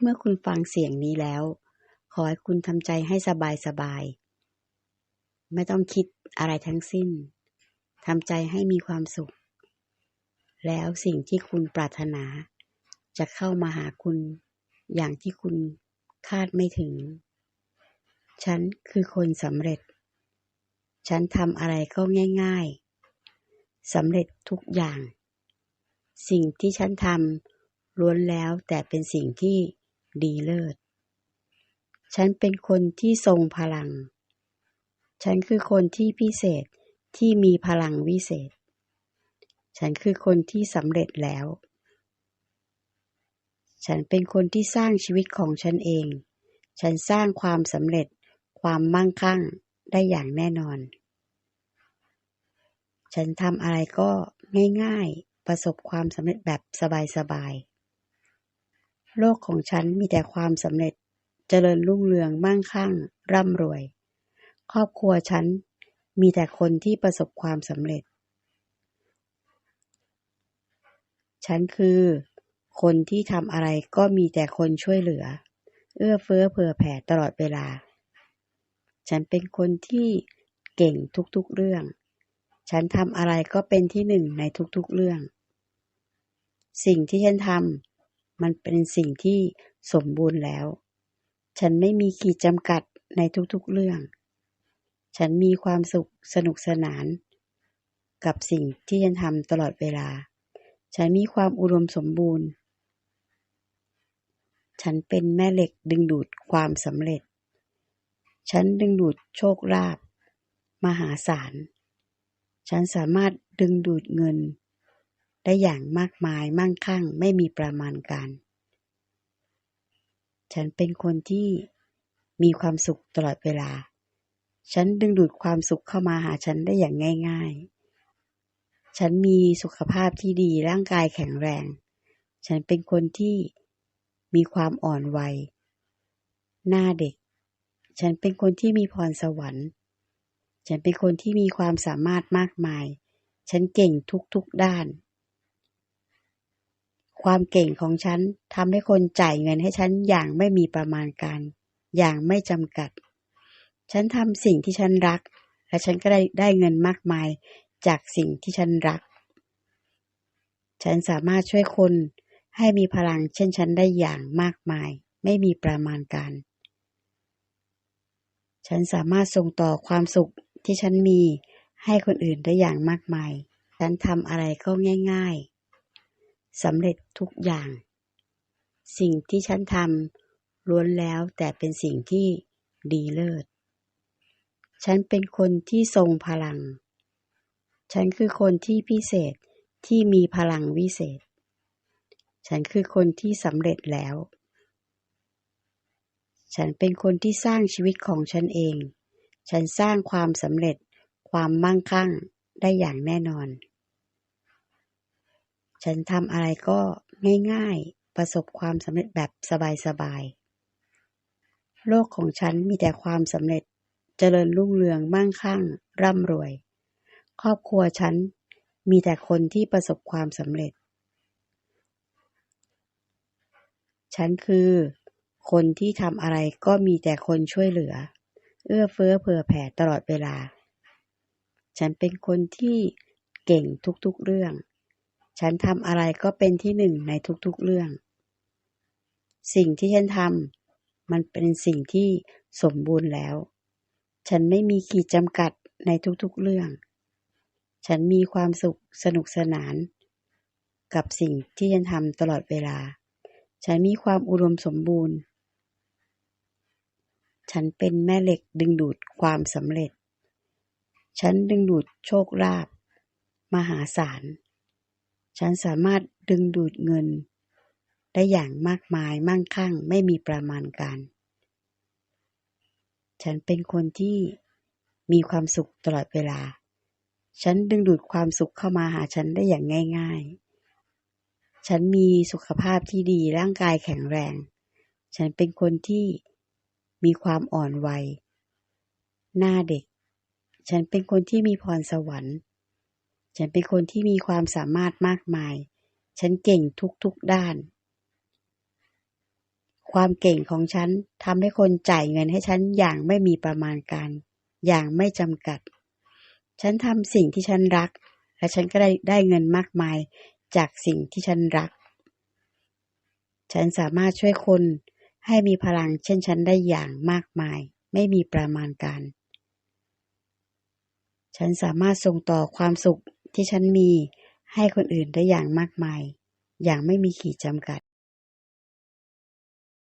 เมื่อคุณฟังเสียงนี้แล้ว ขอให้คุณทำใจให้สบายๆไม่ต้องคิดอะไรทั้งสิ้นทำใจให้มีความสุข แล้วสิ่งที่คุณปรารถนา จะเข้ามาหาคุณอย่างที่คุณคาดไม่ถึง ฉันคือคนสำเร็จ ฉันทำอะไรก็ง่าย ๆสำเร็จทุกอย่าง สิ่งที่ฉันทำล้วนแล้วแต่เป็นสิ่งที่ ดีเลิศ ฉันเป็นคนที่ทรงพลัง ฉันคือคนที่พิเศษที่มีพลังวิเศษ ฉันคือคนที่สำเร็จแล้ว ฉันเป็นคนที่สร้างชีวิตของฉันเอง ฉันสร้างความสำเร็จ ความมั่งคั่งได้อย่างแน่นอน ฉันทำอะไรก็ง่ายๆ ประสบความสำเร็จแบบสบายๆ โลกของฉันมีแต่ความสำเร็จเจริญรุ่งเรืองมั่งคั่ง ร่ำรวย ครอบครัวฉันมีแต่คนที่ประสบความสำเร็จ ฉันคือ คนที่ทำอะไรก็มีแต่คนช่วยเหลือ เอื้อเฟื้อเผื่อแผ่ตลอดเวลา ฉันเป็นคนที่เก่งทุกๆเรื่อง ฉันทำอะไรก็เป็นที่หนึ่งในทุกๆเรื่อง สิ่งที่ฉันทำ มันเป็นสิ่งที่สมบูรณ์แล้ว ฉันไม่มีขีดจำกัดในทุกๆเรื่อง ฉันมีความสุขสนุกสนาน กับสิ่งที่ฉันทำตลอดเวลา ฉันมีความอุดมสมบูรณ์ ฉันเป็นแม่เหล็กดึงดูดความสำเร็จ ฉันดึงดูดโชคลาภมหาศาล ฉันสามารถดึงดูดเงิน ได้อย่างมากมายมั่งคั่งไม่มีประมาณการ ฉันเป็นคนที่มีความสุขตลอดเวลา ฉันดึงดูดความสุขเข้ามาหาฉันได้อย่างง่าย ๆ ฉันมีสุขภาพที่ดีร่างกายแข็งแรง ฉันเป็นคนที่มีความอ่อนวัย หน้าเด็ก ฉันเป็นคนที่มีพรสวรรค์ ฉันเป็นคนที่มีความสามารถมากมาย ฉันเก่งทุกๆด้าน ความเก่งของฉันทำให้คนจ่ายเงินให้ฉันอย่างไม่มีประมาณการ อย่างไม่จำกัด ฉันทำสิ่งที่ฉันรัก และฉันก็ได้ได้เงินมากมายจากสิ่งที่ฉันรัก ฉันสามารถช่วยคนให้มีพลังเช่นฉันได้อย่างมากมาย ไม่มีประมาณการ ฉันสามารถส่งต่อความสุขที่ฉันมีให้คนอื่นได้อย่างมากมาย ฉันทำอะไรก็ง่าย ๆ สำเร็จทุกอย่าง สิ่งที่ฉันทำล้วนแล้วแต่เป็นสิ่งที่ดีเลิศ ฉันเป็นคนที่ทรงพลัง ฉันคือคนที่พิเศษที่มีพลังวิเศษ ฉันคือคนที่สำเร็จแล้ว ฉันเป็นคนที่สร้างชีวิตของฉันเอง ฉันสร้างความสำเร็จความมั่งคั่งได้อย่างแน่นอน ฉันทำอะไรก็ง่ายๆ ประสบความสำเร็จแบบสบายๆ โลกของฉันมีแต่ความสำเร็จเจริญรุ่งเรืองมั่งคั่ง ร่ำรวย ครอบครัวฉันมีแต่คนที่ประสบความสำเร็จ ฉันคือ คนที่ทำอะไรก็มีแต่คนช่วยเหลือ เอื้อเฟื้อเผื่อแผ่ตลอดเวลา ฉันเป็นคนที่เก่งทุกๆเรื่อง ฉันทำอะไรก็เป็นที่หนึ่งในทุกๆเรื่อง สิ่งที่ฉันทำมันเป็นสิ่งที่สมบูรณ์แล้ว ฉันไม่มีขีดจำกัดในทุกๆเรื่อง ฉันมีความสุขสนุกสนาน กับสิ่งที่ฉันทำตลอดเวลา ฉันมีความอุดมสมบูรณ์ ฉันเป็นแม่เหล็กดึงดูดความสำเร็จ ฉันดึงดูดโชคลาภมหาศาล ฉันสามารถดึงดูดเงิน ได้อย่างมากมายมั่งคั่งไม่มีประมาณการ ฉันเป็นคนที่มีความสุขตลอดเวลา ฉันดึงดูดความสุขเข้ามาหาฉันได้อย่างง่าย ๆ ฉันมีสุขภาพที่ดีร่างกายแข็งแรง ฉันเป็นคนที่มีความอ่อนวัย หน้าเด็ก ฉันเป็นคนที่มีพรสวรรค์ ฉันเป็นคนที่มีความสามารถมากมาย ฉันเก่งทุกๆด้าน ความเก่งของฉันทำให้คนจ่ายเงินให้ฉันอย่างไม่มีประมาณการ อย่างไม่จำกัด ฉันทำสิ่งที่ฉันรัก และฉันก็ได้ได้เงินมากมายจากสิ่งที่ฉันรัก ฉันสามารถช่วยคนให้มีพลังเช่นฉันได้อย่างมากมาย ไม่มีประมาณการ ฉันสามารถส่งต่อความสุข ที่ฉันมีให้คนอื่นได้อย่างมากมาย อย่างไม่มีขีดจำกัด